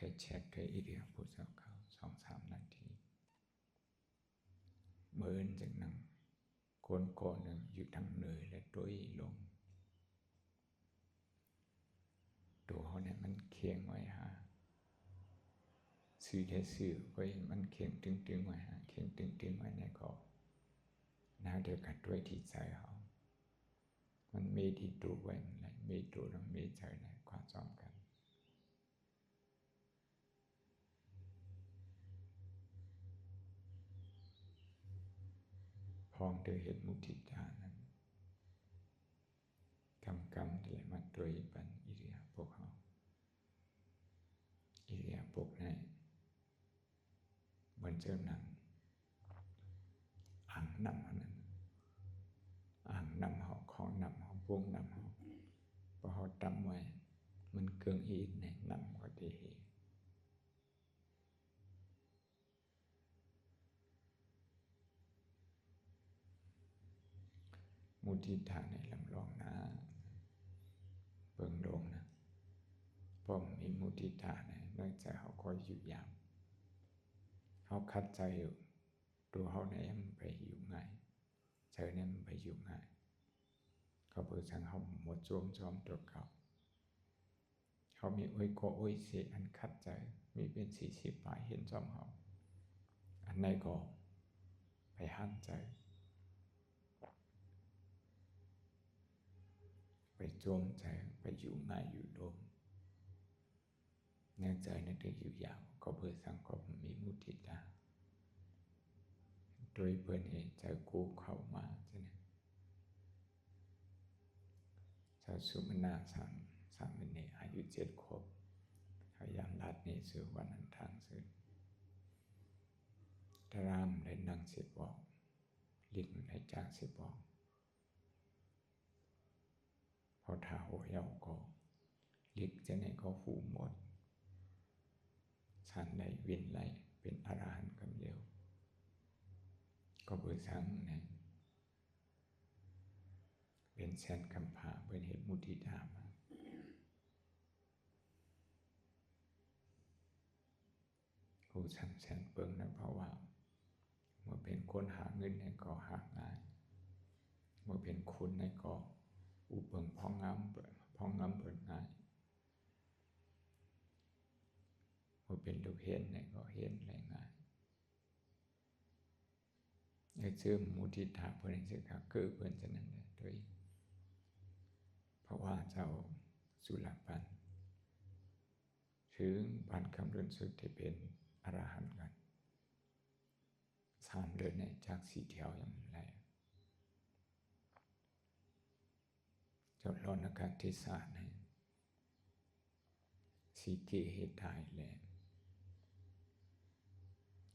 ค่เช็คแค่อีเดียพูดสักเขาสองสามนาทีเบินจากนั่งโกนโกนหนึ่งอยู่ทางเหนื่อยและตัวอีลง ตัวเขาเนี่ยมันเคียงไว้ฮะสื่อแท้สื่อก็มันเคียงตึงตึงๆไว้ฮะเคียงตึงตึงๆไว้ในคอน่าเดียวกันด้วยที่ใจเขามันมีที่ตัวไว้มันเลยมีตัวแล้วมีใจในความจำกัน พองเธอเห็นมุทิตานั้นกำกำที่มาตรยปันอิริยาปกเขาอิริยาปกในบนเจ้าหนังอ่างนำอันนั้นอ่างนำเขาของนำเขาพวงนำเขาพอเขาตำไว้มันเกิงอีนในนำก็ดี มุทิตาในลำลองนะเบิ่งลงนะพอมีมุทิตาในนอกจากเขาคอยอยู่ยามเขาคัดใจอยู่ตัวเขาเนี่ยมันไปอยู่ง่ายใจเนี่ยมันไปอยู่ง่ายเขาเปิดสังเขาหมดจวมจอมตัวเขาเขามีโอ้ยโกโอ้ยเสียอันคัดใจมีเป็นสี่สิบปลายเห็นจอมเขาอันไหนก็ไปหันใจ ไปโจมใจไปอยู่ง่าอยู่โดมแน่ใจนั่นจะอยู่ยาวก็เพื่อสังคมมีมุทิตาโดยเพื่อนเองใจกูเข้ามาใช่ไหมชาวสุมนาสามสามเณรอายุเจ็ดขวบพยายามลัดนี่สือวันนันทางสื่อตารามเลยนั่งเสียบอกลิ้นเลยจากเสียบอก พอถาหัวเยาก็ลิกจะไหนก็ฟูหมดสันใดวินไหลเป็นอรหันต์กำเดียว ก็เบื่อสังนะเป็นแสนกำพาเป็นเหตุมุทิตามาผู้สังแสนเปิงนะเพราะว่าเมื่อเป็นคนหาเงินเนี่ยก็หางายเมื่อเป็นคุณเนี่ยก็ อุปเปิงพองงามเปิดพองงามเปิดง่ายเมื่อเป็นลูกเห็นเนี่ยก็เห็นอะไรง่ายไอ้เชื่อมุทิตาเพื่อนเชื่อขาเกิดเพื่อนจะนั่นเลยด้วยเพราะว่าเจ้าสุรปันถึงปันคำรุนสุดที่เป็นอรหันต์กันสามเดือนเนี่ยจากสี่แถวอย่างไร จดรอนอากาศที่สาในสีเกเหตุได้แหละ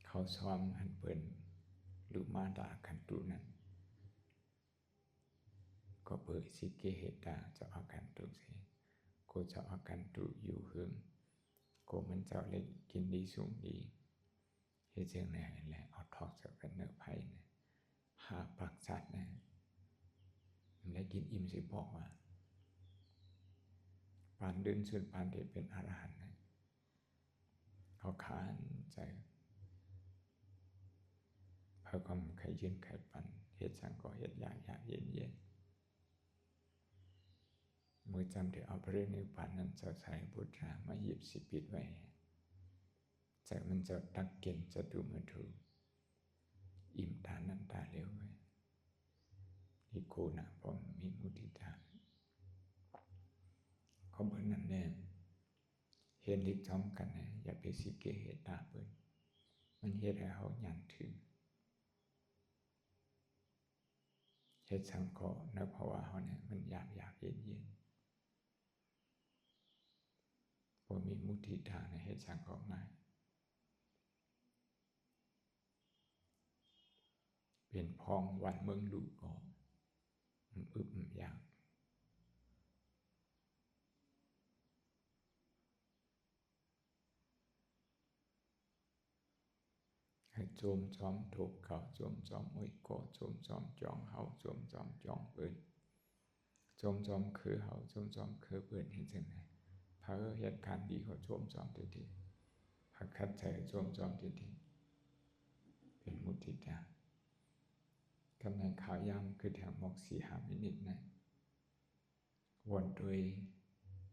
เขาซ้อมอันเปินหรือมาดากันตุนั้น ก็เปิดสิเกเหตุดาจะเอากันตุสิก็จะเอากันตุอยู่หึงก็มันเจ้าเล็กกินดีสูงดีเฮ็ดจังไดแหละเอาทอกจากกันเนื้อไผ่เนี่ยหาปักสัตว์นะ มันได้กินอิ่มสิบอกว่าปานเดินสุดปานเดเป็นอรหันต์เขาขานใจเพื่อความไขยืนไขปันเหตุสังก็เหตุอยากอย่ากเย็นเย็นมือจำที่เอาพระนิพพานนั้นจะใส่บุตรามาหยิบสิปิดไว้ใจมันจะตักเก่งจะดูมาถูอิ่มตานั้นตาเร็วไว้ นี่โกนะพอมีมุติตาเขาเบิ่นนั่นแน่เห็นลิกจอมกันนะอย่าไปสิเกเหตุตาเบิ่นมันเฮ็ดให้เขาหยันถึงเฮ็ดสังก็ในภาวะเขาเนี่ยมันอยากอยากเย็นเย็นพอมีมุทิตาในเฮ็ดสังก็ง่ายเป็นพองวันเมืองดูก็อึบ อยากให้โจมจอมถูกเขาโจมจอมอุ้ยโกโจมจอมจองเฮาโจมจอมจองปินโจมจอมคือเฮาโจมจอมคือปินเห็นจังไดพระเหตุการณ์ดีเขาโจมจอมตัวทีหักคัดใจจวมจอมดีดีเป็นมุติตา กันในขาย่ำคือแถวมกสีหามินิตนะวนด้วย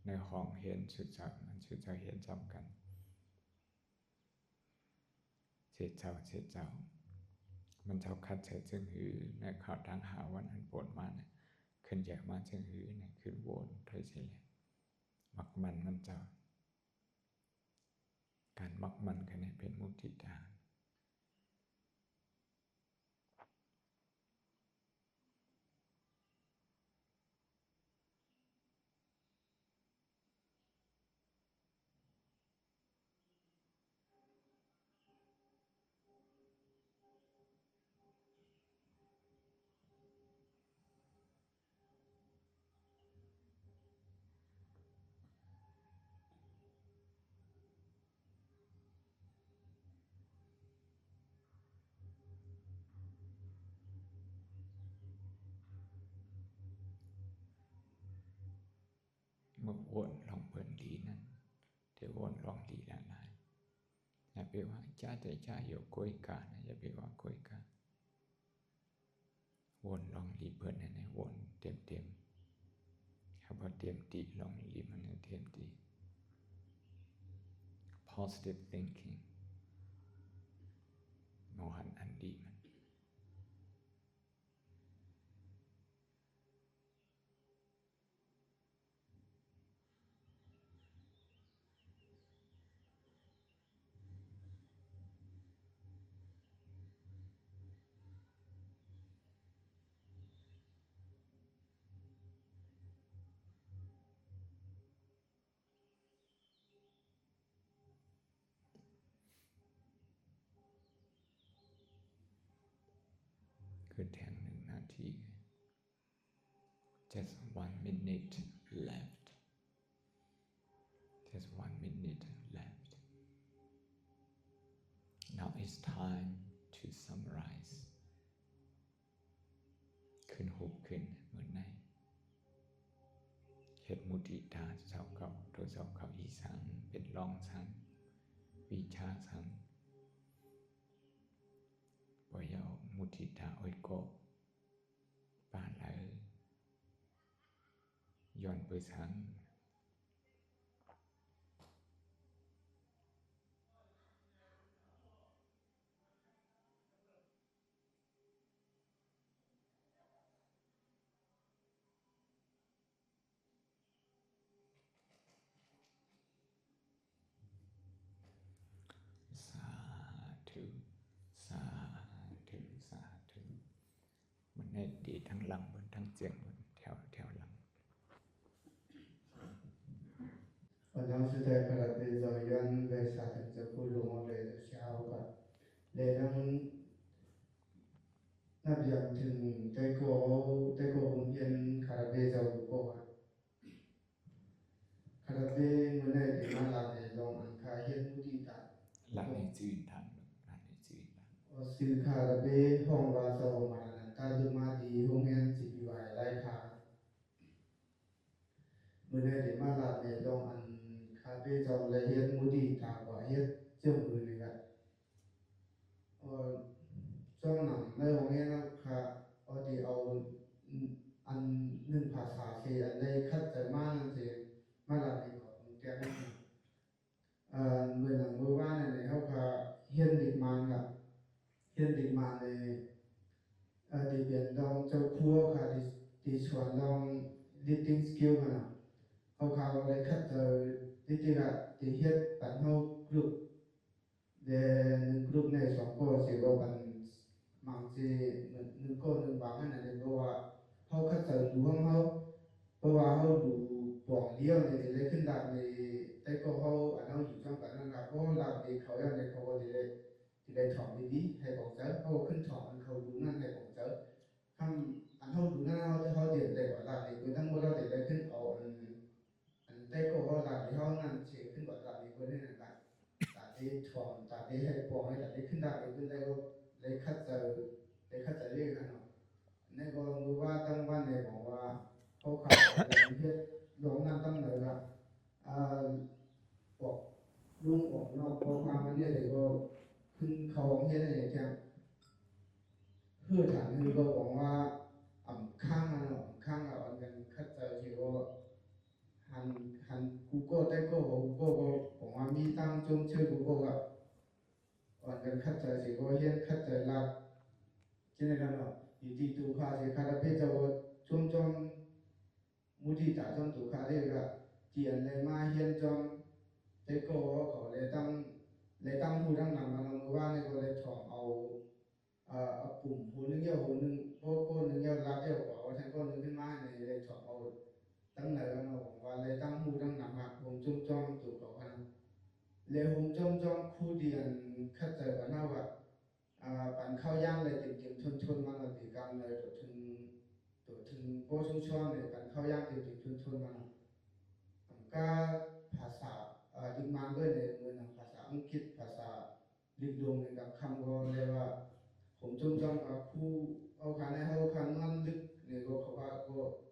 ในห้องเห็นชุดจักมันชุดจักเห็นจำกันเจ็ดเจ้าเจ็ดเจ้า มันเจ้าคัดใจจึงหือในข่าวดังหาวันอันปวดมาเนี่ยขึ้นแยกมาจึงหือเนี่ยขึ้นโวนเทยเฉลี่ยมักมันมันเจ้า การมักมันกันเนี่ยเป็นมุติตา โวนลองเปิดดีนั้นเดี๋ยวนลองดีละลายอย่าไปว่าจ้าแต่จ้าอยู่กล้วยกานะอย่าไปว่ากล้วยกาวนลองดีเปิดนั่นนะวนเต็มเต็มๆครับว่าเต็มตีลองดีมันเต็มตี positive thinking โนหันอันดีมัน คือแทงหนึ่งนาที just one minute left just one minute left now it's time to summarize ขึ้นหุบขึ้นเหมือนในเหตุมุติตาเจ้าเก่าตัวเจ้าเก่าอีสังเป็นรองสังวิชาส ไปวยงสาธุสาธุสาธุมันให้ดีทั้งหลังบนทั้งเจียงบน วันนั้นสุดท้ายก็เป็นจอยยันเวสาถึงจะพูดลงเลยเช้าก็เลยทั้งนับยามถึงได้ก็ได้ก็คงเย็นคาราเบจะก็คาราเบเมื่อไหร่ที่มาลาในลองอันคาเห็นมุติตา lăng này chuyên thăng lăng này chuyên thăng สื่อคาราเบห้องวาสมานันตาลุมาดีห้องเรียนสิบวายไล่ขาเมื่อไหร่ที่มาลาในลอง อันคาเจอมละเอียดมุติตาว่เฮ็ดเจ้ามือนี่ก็เอ่อช่วงหนังในโรงเรียนนะครับเอาที่เอาอันหนึ่งภาษาที่อันใดคัดใจมากนั่นสิมาหลับในของแกนั่นเองเอ่อเมื่อหนังเมื่อวานเนี่ยเขาก็เฮียนดิกมานกับเฮียนดิกมานในเอ่อที่เป็นลองเจ้าครัวค่ะที่ที่ชวนลอง leading skill กันนะเขาเขาเลยคัดเจอ ที่จริงอะทีเฮ็ดปันเฮากรุ๊ปเดนกรุ๊ปในสองก็สิว่าปันมังสินึ่งนึกงก็หนึ่งบางนั่นน่ะเพราะว่าเขาคัดสรรดูของเขาเพราะว่าเขาดูปล่องเดียวนี่เลยขึ้นดับในแต่ก็เขาอันเฮาอยู่จังปันนั่นน่ะเพราะดับในเขาอย่างในเขาก็สิได้สิได้ถอมดีๆให้บอกเจอาเฮาขึ้นถ่อมเขาดูนั่นให้บอกเจอาคำอันเฮาดูนั่นเขาเฮาเด็ดได้ว่าเดับนี่คือทั้งหมดเราได้ขึ้น บเพื่อหลงนั่นตั้งเลยละอ่าบอกลุงบอกนอกบอกความนี่ยเด็กก็ขึ้นเขาของเฮ็ดอะไรแจ้งเพื่อฐานคือก็บอกว่าอ่ำข้างอันอ่ำข้าะนกันคัดใจที่ก็ หันหันกูก็ได้ก็กูก็ก็บอกว่ามีตั้งจงชื่อกูก็อะอันกันคัดใจที่ก็เฮ็ดคัดใจลักที่ในกันเนาะอยู่ที่ตูคาที่คาราเปจะว่าจงจงมุทิตาจงตูคาเรียกเจียนเล ทั้งเลยตั้นำมาลงว่าในก็เลยถอเอาเอ่อปุ่มหูนึงเยอะหูนึงโก้โก้นึงเยอะรับอกว่าว่าทั้งก็นึงขึ้นมานเลยถอเอาตั้งหนกันเนเลยตั้งผู้ตั้งนำมาผมจุ่มจ้องตัวเขากันเลยผมจ้องจ้องคู่เดียนคัดใจกันเนาะว่าอ่าปั่นข้าวย่างเลยเต็มๆชนๆมาเลยตีกันเลยตัวถึงตัวถึงโป้ชุ่มช่วงเลยปั่นข้าวย่างเต็มๆชนๆมาผมก็ภาษาอ่อดึงมาด้วยในมือหนังภาษาอังกฤษภาษาลิดลงในกับคำก็เรียว่า ผมจงจำกับผู้เอาคันให้เขาคันนั้นลึกในก็เขาว่าก็เขาว่าก็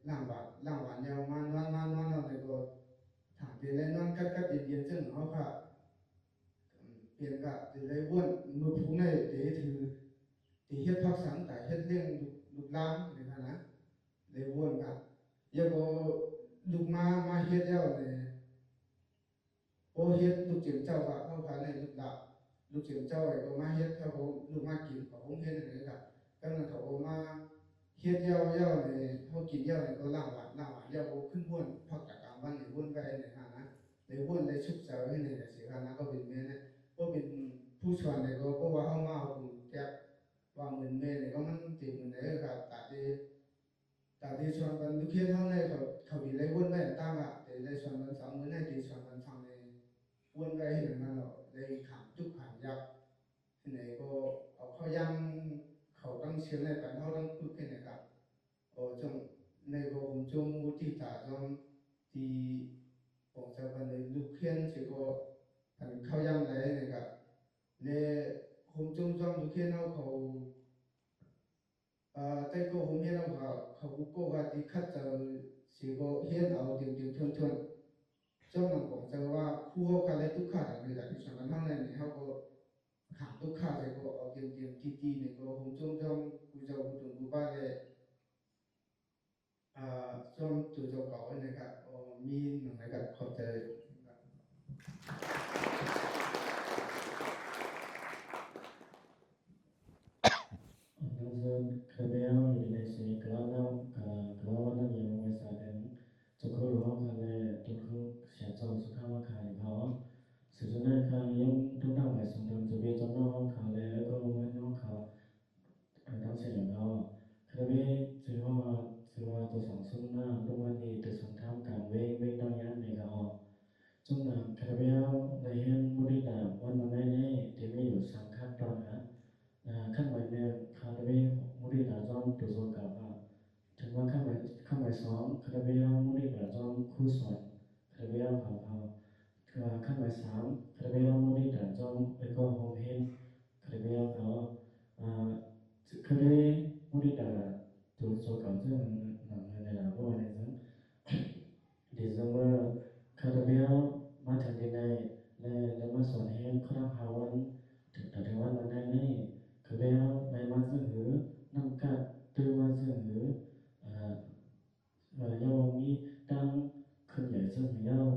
าวยาวกลางค่ำเลยก็เลยวนสังกัดเล่นนอนก็ก็เย็นๆนะครับสังกัดเป็นเมย์เขาที่ๆได้เนี่ยเขาเล่นกันหมดเลยล่างบาดล่างหวานย เราเลยก็ถามไปเล่นนอนก็ก็เย่าเนี่ยเลยวนมือผู้ในเดี๋ยวถือที่เฮ็ดเฮ็ดเรื่องลูกล้างนี่นะนะเยวนกะยังก็ลูกมาเฮ็ดแล้วเนี่ยโอเฮ็ดลูกจิ๋มเจ้าก็เข้ากันในลูกดาบลูกจิ๋มเจ้าไอ้ก็มาเฮ็ดเขาก็ลูกมากินก็คงเฮ็ดอันนี้ก็กำลังเขาก็มาเฮ็ดยาวๆนี่เฮากินยาวนี่ก็ล้างหวานล้างหวานยาวก็ขึ้นบ้วนพักจากกลางวันนี่บ้วนไปนี่ฮะนะในบ้วนในชุบเสาให้นี่สิฮะนะก็เป็นแม่นะก็เป็นผู้ชวนนี่ก็เพราะว่าเฮามาเอาคุณแจ๊บว่าเหมือนแม่นี่ก็มันติเหมือนเด้อครับตาที่ตาที่ชวนกันลูกเฮ็ดเฮาในเขาเขามีเลยบ้วนไปตามอะแต่เลยชวนกันสองมื้อในที่ชวนกันฟังในวนไปเห็นมันเราได้ขามจุกขามยักษ์ที่ไหนก็เอาข้ายังเขาตั้งเชียนในกันเขาตั้งพึกที่ไหนครับโอ้จงในก็ผมจงวุฒิตาจงที่ผมจะเป็นในลูกเขียนสิก็ผันเข้ายังไหนนะครับ เลยผมจงจงลูกเขียนเอาเขาเอ่อแต่ก็ผมเห็นเอาเขาเขาก็ว่าที่คัดเจอสิก็เห็นเอาเดียวๆชวนๆเจ้าหน้าของเจ้าว่าคู่เขากันเลยทุกขาในหลักที่สำคับมากเล ราเบลเผาเผาขั้นใหม่สามคาราเบลมุริดาจอมเอโกโฮมเฮนคาราเบลเขาอ่าคาราเบลมุริดาตุโซกับซึ่งหนังในหลายวันในซึ่ง December คาราเบลมาถึงที่ไหนและและมาสอนให้ครับหาวันถึงแต่ถึงวันนั้นได้นี่คาราเบลในมาซึ่งหือนำกัดตือมาซึ่งหืออ่อเออยาวมีตั้งขึ้นใหญ่ซึ่งหือยาว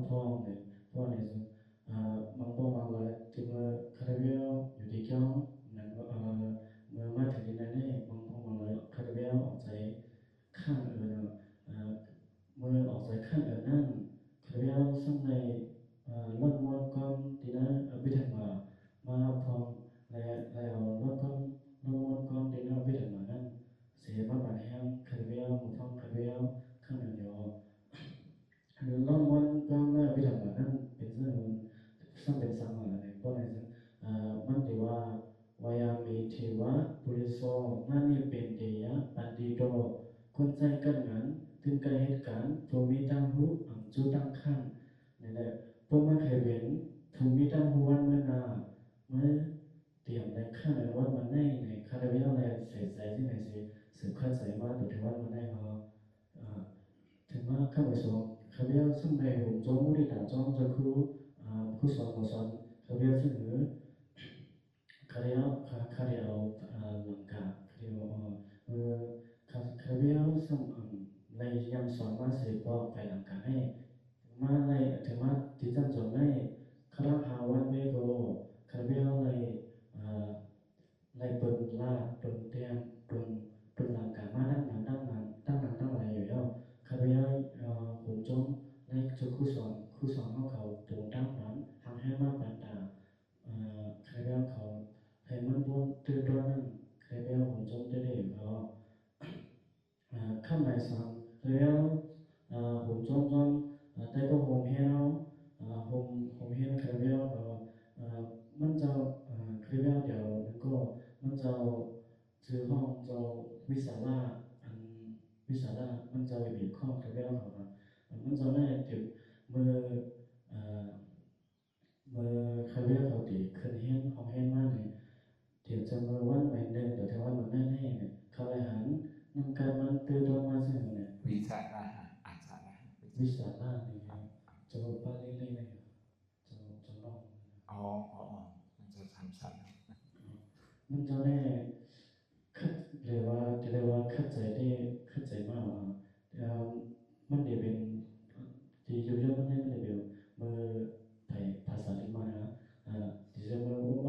มันจะถือห้องจะวิสาระอันวิสาระมันจะมีข้อกับเรื่องของมันจะได้ถึงเมื่อเมื่อเขาเรียกเขาตีขึ้นเห็เขางเห็นมากเนี่ยเดี๋ยวจะมาวันเหมนเดิมเดี๋ว่ามันแหมืน่แน่เขาเลยหันนำการมันตื่นลงมาเสมอเนี่ยวิสาระอาสาระวิสาระนี่ครัจะบอกว่าเรื่อยๆจะจะลองอ๋ออ๋อ มันจะได้คัดอะไรวะจะได้ว่าคั台台山的嘛，啊คัดใ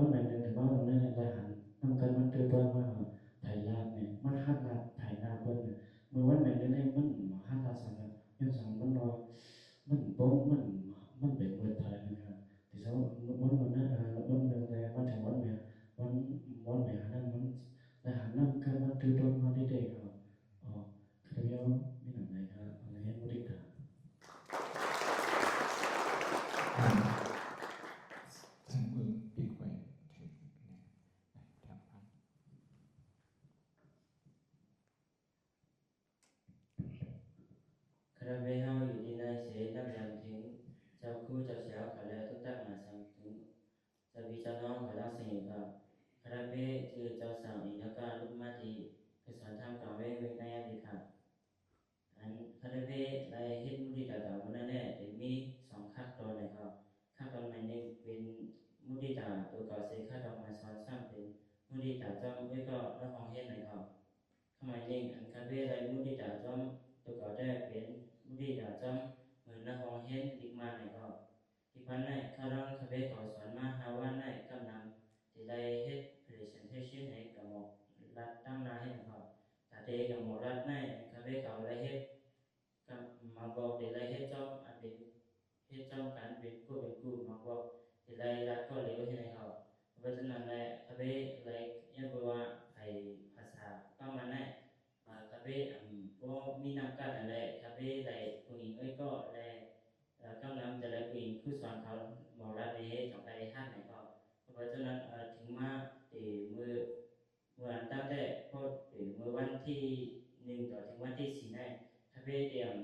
mày lên ăn cà phê lại mua đi đảo trong tôi có thể biến mua đi đảo trong mình là hoàng hết định mà này có thì phần này khá đông cà phê có xoắn mà hà văn này cầm nằm thì đây hết presentation này cả một lát tăng là hết họ cả thế cả một lát này cà phê có lại hết mà บอกเดี๋ยวไรให้จ้องอันเป็นให้จ้องการเป็นกูเป็นกูมาบอกเดี๋ยวไรรักก็เลยว่าที่ไหนเขาเพราะฉะนั้นแหละคาเฟ่ไรยังบอกว่าไทยภาษาก็มาแน่ về có mi nam ca là lệ cà phê lại quỳnh ấy có lệ các năm giờ lại quỳnh cứ soạn thảo màu ra về trong cái hát này có và cho nên ถึงมาตีมือวันตั้งแต่พอถึงมือวันที่หนึ่งต่อถึงวันที่สี่นั่นคาเฟ่เดียม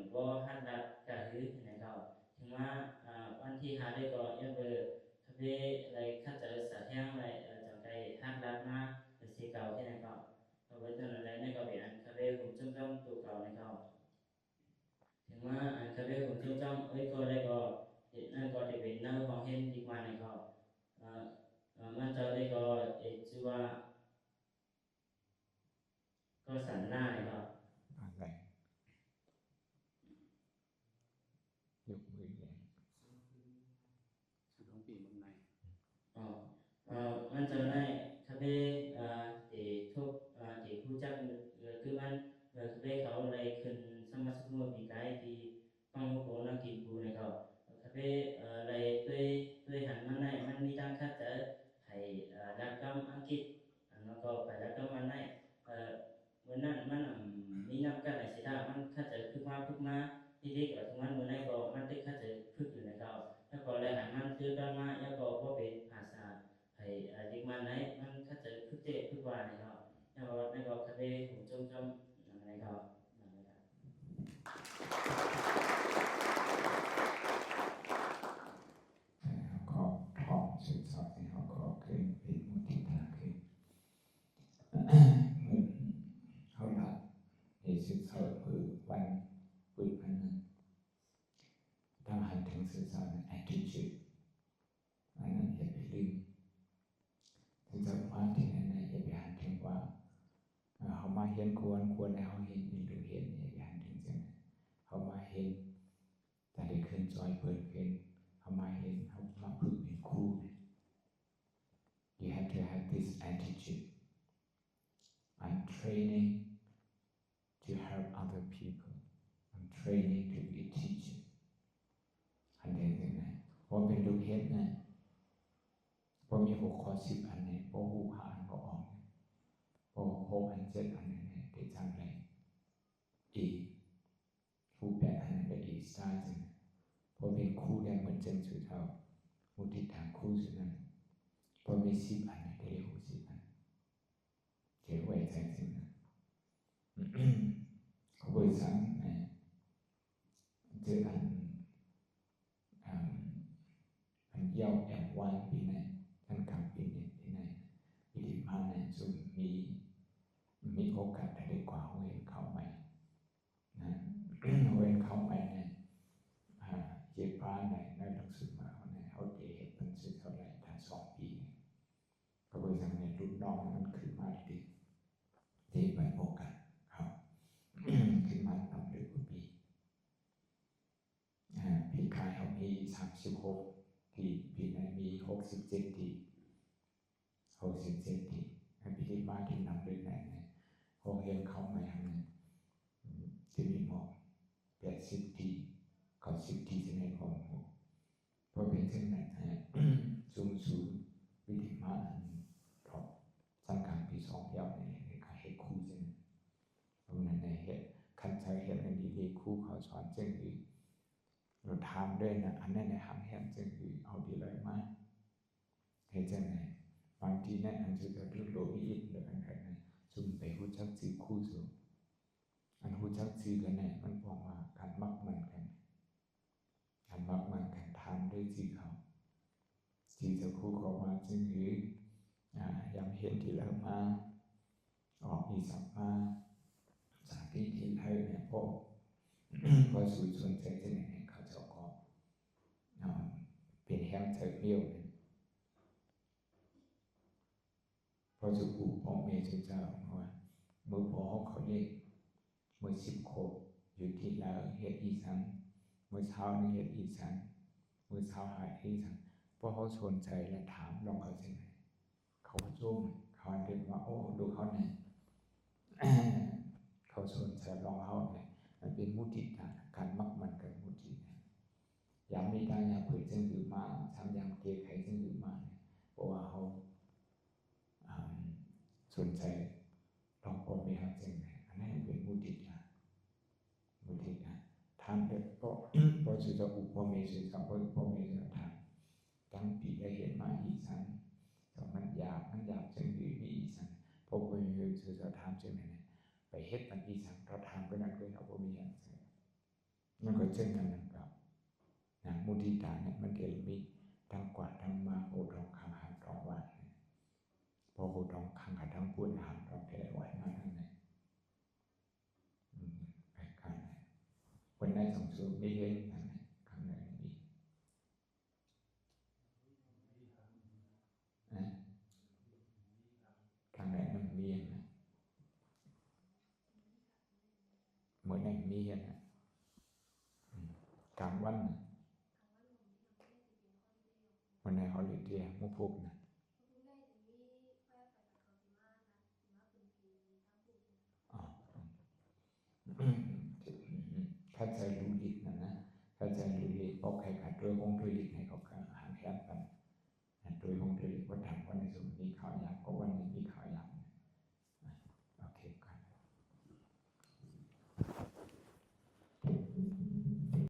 เป็นเฮ็ดนะผมมีหกข้อสิบอันเนี่ยผมหูหาอันก็ออกผมหกอันเจ็ดอันเนี่ยได้จำเลยอีหูแปดอันนั้ได้อีสตาร์จึงผมเป็นครูได้เหมือนเจนสุดเท่ามุติฐานครูสุดนั้นผมมีสิบอันเนี่ยได้หูสิบอันเจ๋งไว้ใจจริงนะขาบริษัทนะเจออันอัน ยาแอบวานปีไหนท่านกำปีนี้ปีไหนปีที่ผ่านเนี่ยซึ่งมีมีโอกาสได้กว่าเว้นเข้าไปนะเว้เข้าไปเนี่ยอ่าเจ็บป้าในในหลักสูตรมาเขาเนี่ยเขาเดเหตุเป็นสื่อเท่าไหร่ถ้าสองปีเนี่ยก็บริษัทเนี่ยรุ่นน้องมันขึ้นมาดีๆที่ไปโอกาสเขา ขึ้นมาต่ำลึกกว่าปีอ่าปีกายเขามีสามสิบหกทีปีไหนมีหกสิบเจ็ดทีหกสิบเจ็ดทีให้ปีที่ มาที่นำลึกไหนเนี่ยคงเห็นเขาไหมครับเนี่ยอืมที่มีหมอกแปดสิบทีเขาสิบทีที่ในของผมเพราะเป็นเช่นนั้นฮะสูงสูงวิธีมาอันทอบสังการปีสองยาวเนี่ยในการให้คู่เช่นเพราะนั้นในเหตุคันใช้เหตุอันดีๆคู่เขาสอนจึงอือเราทำด้วยนะอันนั้นในหางเหตุจึงอือเอาดีเลยมากเหตุจังไงบางทีนั่นอันจะจะเรื่องโลภอีกหรืออันใดนะซุ่มไปหูจักจือคู่สูอันหูจักจือกันเนี่ย มันบอกว่าการมักมันกันการมักมันกันทานด้วยจือเขาจือจะคู่เขามาจึงอืออ่ายามเห็นที่แล้วมาออกอีสัมมาจากที่ที่ไทยเนี่ย พอพอสู่ชนใจที่ไหนเนี่ยเขาจะก็อ่าเป็นแห้งเธอเลี้ยวเนี่ยพอจะปู่พ่อแม่เจ้าว่าเมื่อพอเขาเรียกเมื่อสิบขบอยู่ที่ลาวเฮ็ดอีสันเมื่อเช้านี่เฮ็ดอีสันเมื่อเช้าหายอีสันพอเขาสนใจและถามลองเขาที่ไหนเขาจุ้มเขาเรียกว่า โอ้ดูเขาเนี่ยเขาสนใจลองเขาเนี่ยมันเป็นมุติตาการมักมันกับมุติเนี่ยามมีตายามเผยจึงหรือมาทำยามเกยไขจึงหรือมาเนี่ยเพราะว่าเขา สนใจลองพอมีเขาจึงเนี่ยอันนั้นเป็นมุติตามุติตาทานเด็กก็พอสุดจะอุปเมสุสัมปอุปเมสุทานตั้งปีได้เห็นมาอีสันแต่มันหยาบมันหยาบจึงหรือมีอีสันพอไปเห็นสุดจะทำจึงเนี่ยไปเฮ็ดมันอีสังเราทำก็นั่นก็เอาบ่มีอย่างเสียมันก็เช่นกันนั่นครับนะมุทิตาเนี่ยมันเดลมีทั้งกว่าทั้งมาโอทองคังหันทองวานเนี่ย พอโอทองคังกับทั้งพูดหันทองแท้ไหวมาทั้งนั้นอืมไปกันนะวันนั้นสองสูไม่เห็นนั่นนะข้างในมีนะข้างในมันมีนะเหมือนอย่างมีนะกลางวันนะวันในฮอลิเดย์มุพุกนะ อืมถ้าใจรู้ลิกนะนะถ้าใจรู้ลิกบอกใครขาดด้วยองค์ด้วยลิกให้เขาหางแคบกันด้วยองค์ด้วยลิกว่าถามว่าในสมมีข่าอยากก็วันนี้มี